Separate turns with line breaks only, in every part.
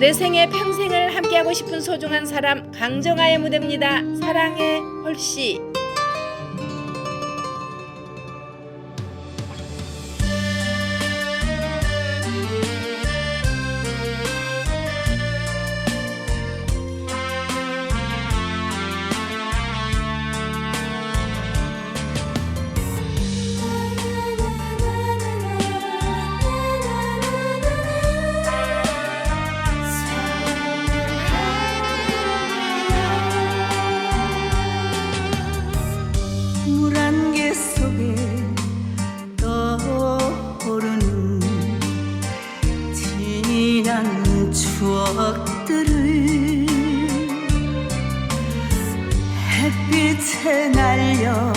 내 생에 평생을 함께하고 싶은 소중한 사람 강정아의 무대입니다. 사랑의 홀씨.
추억들을 햇빛에 날려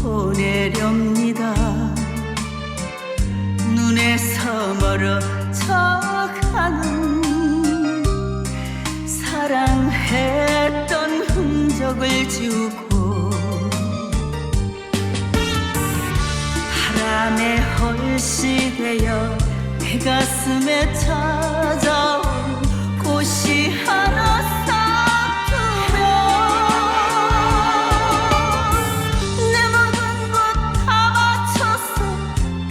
보내렵니다. 눈에서 멀어져가는 사랑했던 흔적을 지우고 바람에 헐시 되어 내 가슴에 찾아온 꽃이 하나 싹트면 내 모든 것 다 바쳐서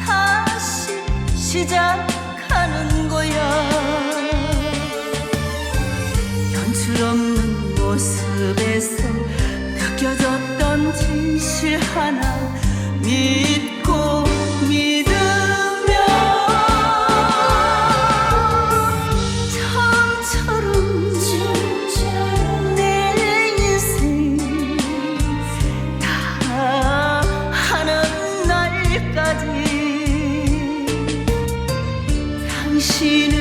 다시 시작하는 거야. 연출 없는 모습에서 느껴졌던 진실 하나 믿 당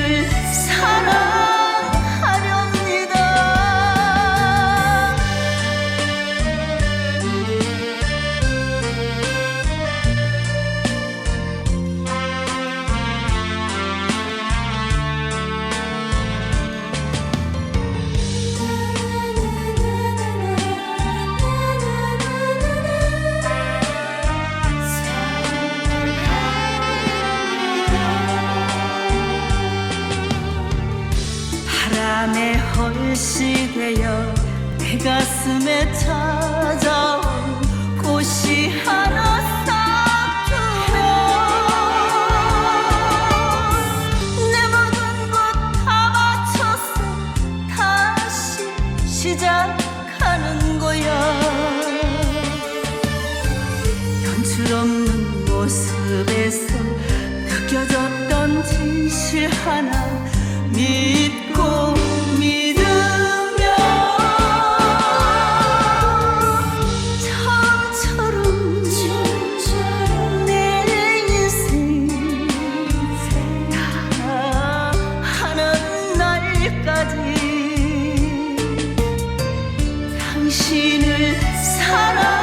바람에 헐시 되어 내 가슴에 찾아온 꽃이 하나 싹트면 내 모든 것 다 바쳐서 다시 시작하는 거야. 연출 없는 모습에서 느껴졌던 진실 하나 믿고 당신을 사랑